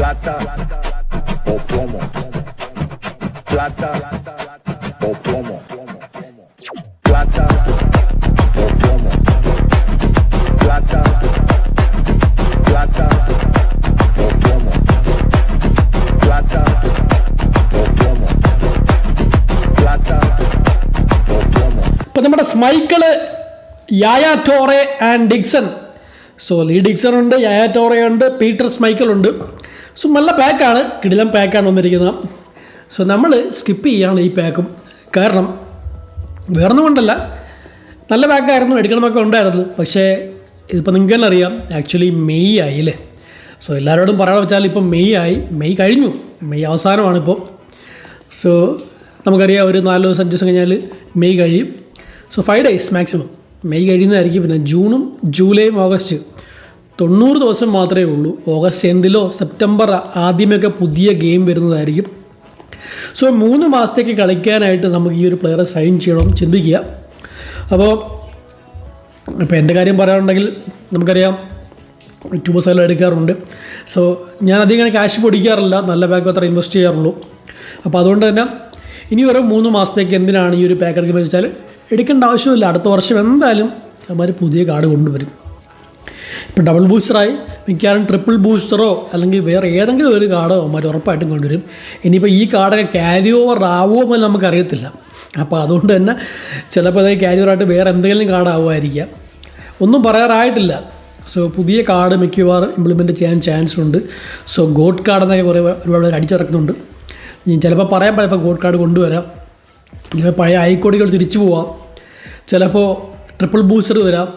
plata o plomo. Plata o plomo. Plata o plomo. Plata. Plata o plomo. Plata o plomo. Plata o plomo. ഇപ്പം നമ്മുടെ സ്മൈക്കിൾ Yaya Toure and Dixon so Lee Dixon ഉണ്ട് Yaya Torre ഉണ്ട് Peter സ്മൈക്കിൾ ഉണ്ട് so നല്ല പാക്കാണ് കിടിലം പാക്കാണ് വന്നിരിക്കുന്നത്. സോ നമ്മൾ സ്കിപ്പ് ചെയ്യാണ് ഈ പാക്കും കാരണം വേറൊന്നും കൊണ്ടല്ല. നല്ല പാക്കായിരുന്നു എടുക്കണമൊക്കെ ഉണ്ടായിരുന്നു. പക്ഷേ ഇതിപ്പോൾ നിങ്ങൾക്ക് തന്നെ അറിയാം ആക്ച്വലി മെയ് ആയി അല്ലേ സോ എല്ലാവരോടും പറയാൻ വെച്ചാൽ ഇപ്പം മെയ് ആയി. മെയ് കഴിഞ്ഞു. മെയ് അവസാനമാണിപ്പോൾ സോ നമുക്കറിയാം ഒരു നാല് ദിവസം അഞ്ച് ദിവസം കഴിഞ്ഞാൽ മെയ് കഴിയും. So five days maximum May കഴിയുന്നതായിരിക്കും പിന്നെ ജൂണും ജൂലൈയും ഓഗസ്റ്റ്. തൊണ്ണൂറ് ദിവസം മാത്രമേ ഉള്ളൂ. ഓഗസ്റ്റ് എൻഡിലോ സെപ്റ്റംബർ ആദ്യമൊക്കെ പുതിയ ഗെയിം വരുന്നതായിരിക്കും. സോ മൂന്ന് മാസത്തേക്ക് കളിക്കാനായിട്ട് നമുക്ക് ഈ ഒരു പ്ലെയറെ സൈൻ ചെയ്യണം ചിന്തിക്കുക. അപ്പോൾ ഇപ്പോൾ എന്റെ കാര്യം പറയാനുണ്ടെങ്കിൽ നമുക്കറിയാം ട്യൂബേഴ്സ് എല്ലാം എടുക്കാറുണ്ട്. സോ ഞാൻ അധികം ഇങ്ങനെ ക്യാഷ് പൊടിക്കാറില്ല നല്ല ബാക്ക് അത്ര ഇൻവെസ്റ്റ് ചെയ്യാറുള്ളൂ. അപ്പോൾ അതുകൊണ്ട് തന്നെ ഇനി ഒരു മൂന്ന് മാസത്തേക്ക് എന്തിനാണ് ഈ ഒരു പാക്കറ്റ് എടുക്കുന്നത് വെച്ചാൽ എടുക്കേണ്ട ആവശ്യമില്ല. അടുത്ത വർഷം എന്തായാലും അവന്മാർ പുതിയ കാർഡ് കൊണ്ടുവരും. ഇപ്പം ഡബിൾ ബൂസ്റ്ററായി മിക്കവാറും ട്രിപ്പിൾ ബൂസ്റ്ററോ അല്ലെങ്കിൽ വേറെ ഏതെങ്കിലും ഒരു കാർഡോ അവന്മാർ ഉറപ്പായിട്ടും കൊണ്ടുവരും. ഇനിയിപ്പോൾ ഈ കാർഡൊക്കെ ക്യാരി ഓവർ ആവുമോ എന്ന് നമുക്കറിയത്തില്ല. അപ്പോൾ അതുകൊണ്ട് തന്നെ ചിലപ്പോൾ അത് ക്യാരി ഓവറായിട്ട് വേറെ എന്തെങ്കിലും കാർഡ് ആവുമായിരിക്കാം. ഒന്നും പറയാറായിട്ടില്ല. സോ പുതിയ കാർഡ് മിക്കവാറും ഇംപ്ലിമെന്റ് ചെയ്യാൻ ചാൻസ് ഉണ്ട്. സോ ഗോഡ് കാർഡ് എന്നൊക്കെ കുറേ ഒരുപാട് പേര് അടിച്ചിറക്കുന്നുണ്ട്. ചിലപ്പോൾ പറയാൻ പറ്റിപ്പോൾ ഗോഡ് കാർഡ് കൊണ്ടുവരാം. ഇങ്ങനെ പഴയ ഐക്കോടികൾ തിരിച്ചു പോവാം. ചിലപ്പോൾ ട്രിപ്പിൾ ബൂസ്റ്റർ വരാം.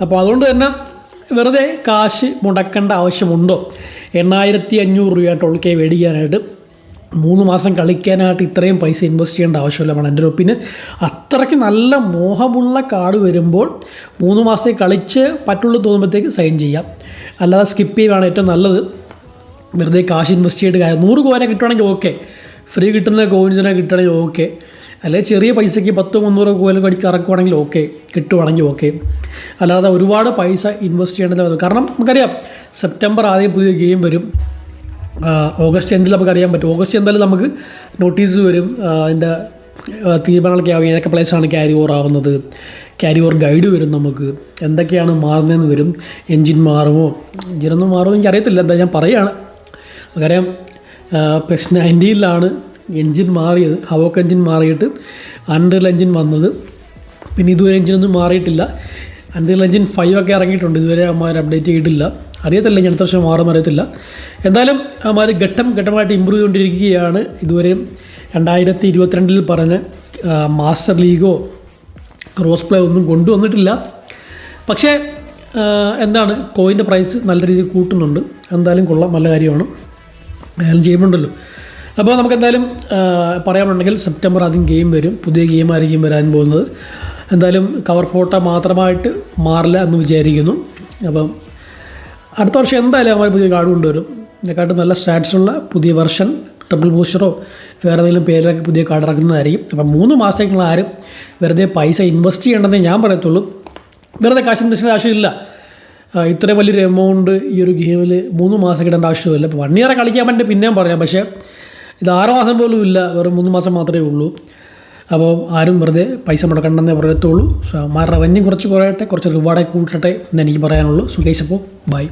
അപ്പോൾ അതുകൊണ്ട് തന്നെ വെറുതെ കാശ് മുടക്കേണ്ട ആവശ്യമുണ്ടോ? എണ്ണായിരത്തി അഞ്ഞൂറ് രൂപ ടോൾ കെ മേടിക്കാനായിട്ട്. മൂന്ന് മാസം കളിക്കാനായിട്ട് ഇത്രയും പൈസ ഇൻവെസ്റ്റ് ചെയ്യേണ്ട ആവശ്യമില്ല വേണം എന്റെ ഒപ്പിന് അത്രയ്ക്ക് നല്ല മോഹമുള്ള കാർഡ് വരുമ്പോൾ മൂന്ന് മാസത്തെ കളിച്ച് പറ്റുള്ളൂ തോന്നുമ്പോഴത്തേക്ക് സൈൻ ചെയ്യാം. അല്ലാതെ സ്കിപ്പ് ചെയ്യുകയാണ് ഏറ്റവും നല്ലത്. വെറുതെ കാശ് ഇൻവെസ്റ്റ് ചെയ്തിട്ട് കാര്യം. നൂറ് കോയിനെ കിട്ടുവാണെങ്കിൽ ഓക്കെ ഫ്രീ കിട്ടുന്ന കോയിൻസിനെ കിട്ടുകയാണെങ്കിൽ ഓക്കെ അല്ലെങ്കിൽ ചെറിയ പൈസയ്ക്ക് പത്തോ മുന്നൂറോ കോയിൻ കടിക്ക് ഇറക്കുവാണെങ്കിൽ ഓക്കെ കിട്ടുവാണെങ്കിൽ ഓക്കെ അല്ലാതെ ഒരുപാട് പൈസ ഇൻവെസ്റ്റ് ചെയ്യേണ്ടത് കാരണം നമുക്കറിയാം സെപ്റ്റംബർ ആദ്യം പുതിയ ഗെയിം വരും. ഓഗസ്റ്റ് എൻഡിൽ നമുക്ക് അറിയാൻ പറ്റും. ഓഗസ്റ്റ് എന്തായാലും നമുക്ക് നോട്ടീസ് വരും. അതിന്റെ തീരുമാനങ്ങളൊക്കെ ആവും ഏതൊക്കെ പ്ലേസാണ് ക്യാരി ഓവർ ആവുന്നത്. ക്യാരി ഓവർ ഗൈഡ് വരും നമുക്ക്. എന്തൊക്കെയാണ് മാറുന്നതെന്ന് വരും. എൻജിൻ മാറുമോ? എൻജിനൊന്നും മാറുമോ എനിക്ക് അറിയത്തില്ല എന്താ ഞാൻ പറയുകയാണ് നമുക്കറിയാം പ്ലസ് നയന്റീനിലാണ് എൻജിൻ മാറിയത് ഹവോക്ക് എൻജിൻ മാറിയിട്ട് അണ്ടർ എൻജിൻ വന്നത്. പിന്നെ ഇതുവരെ എൻജിനൊന്നും മാറിയിട്ടില്ല. അണ്ടർ എൻജിൻ ഫൈവ് ഒക്കെ ഇറങ്ങിയിട്ടുണ്ട്. ഇതുവരെ അമ്മമാർ അപ്ഡേറ്റ് ചെയ്തിട്ടില്ല. അറിയത്തില്ല ഇനി അടുത്ത വർഷം മാറും അറിയത്തില്ല. എന്തായാലും അമ്മമാർ ഘട്ടം ഘട്ടമായിട്ട് ഇമ്പ്രൂവ് ചെയ്തുകൊണ്ടിരിക്കുകയാണ്. ഇതുവരെയും രണ്ടായിരത്തി ഇരുപത്തിരണ്ടിൽ പറഞ്ഞ മാസ്റ്റർ ലീഗോ ക്രോസ് പ്ലേ ഒന്നും കൊണ്ടുവന്നിട്ടില്ല. പക്ഷേ എന്താണ് കോയിന്റെ പ്രൈസ് നല്ല രീതിയിൽ കൂട്ടുന്നുണ്ട്. എന്തായാലും കൊള്ളാം. നല്ല കാര്യമാണ്. അയാളും ചെയ്യുന്നുണ്ടല്ലോ. അപ്പോൾ നമുക്ക് എന്തായാലും പറയാനുണ്ടെങ്കിൽ സെപ്റ്റംബർ ആദ്യം ഗെയിം വരും. പുതിയ ഗെയിം ആയിരിക്കും വരാൻ പോകുന്നത്. എന്തായാലും കവർ ഫോട്ടോ മാത്രമായിട്ട് മാറില്ല എന്ന് വിചാരിക്കുന്നു. അപ്പം അടുത്ത വർഷം എന്തായാലും അവർ പുതിയ കാർഡ് കൊണ്ടുവരും. ഇതിനെക്കാട്ടും നല്ല സ്റ്റാറ്റ്സ് ഉള്ള പുതിയ വെർഷൻ ട്രിപ്പിൾ ബൂസ്റ്ററോ വേറെ ഏതെങ്കിലും പേരിലൊക്കെ പുതിയ കാർഡ് ഇറക്കുന്നതായിരിക്കും. അപ്പം മൂന്ന് മാസത്തേക്കുള്ള ആരും വെറുതെ പൈസ ഇൻവെസ്റ്റ് ചെയ്യേണ്ടതെന്ന് ഞാൻ പറയത്തുള്ളൂ. വെറുതെ കാശ് ഇൻവെസ്റ്റ് ആവശ്യമില്ല. ഇത്ര വലിയൊരു എമൗണ്ട് ഈ ഒരു ഗെയിമിൽ മൂന്ന് മാസം കിട്ടേണ്ട ആവശ്യമില്ല ഇപ്പോൾ വൺ ഇയർ കളിക്കാൻ വേണ്ടി പിന്നെയും പറയാം. പക്ഷേ ഇത് ആറ് മാസം പോലും ഇല്ല. വെറും മൂന്ന് മാസം മാത്രമേ ഉള്ളൂ. അപ്പോൾ ആരും വെറുതെ പൈസ മുടക്കണ്ടെന്നേ പറയത്തുള്ളൂ. സോ അമ്മാരുടെ റവന്യൂ കുറച്ച് കുറയട്ടെ കുറച്ച് റിവാർഡൊക്കെ കൂട്ടട്ടെ എന്ന് എനിക്ക് പറയാനുള്ളൂ. സുഖേഷ് അപ്പോൾ ബൈ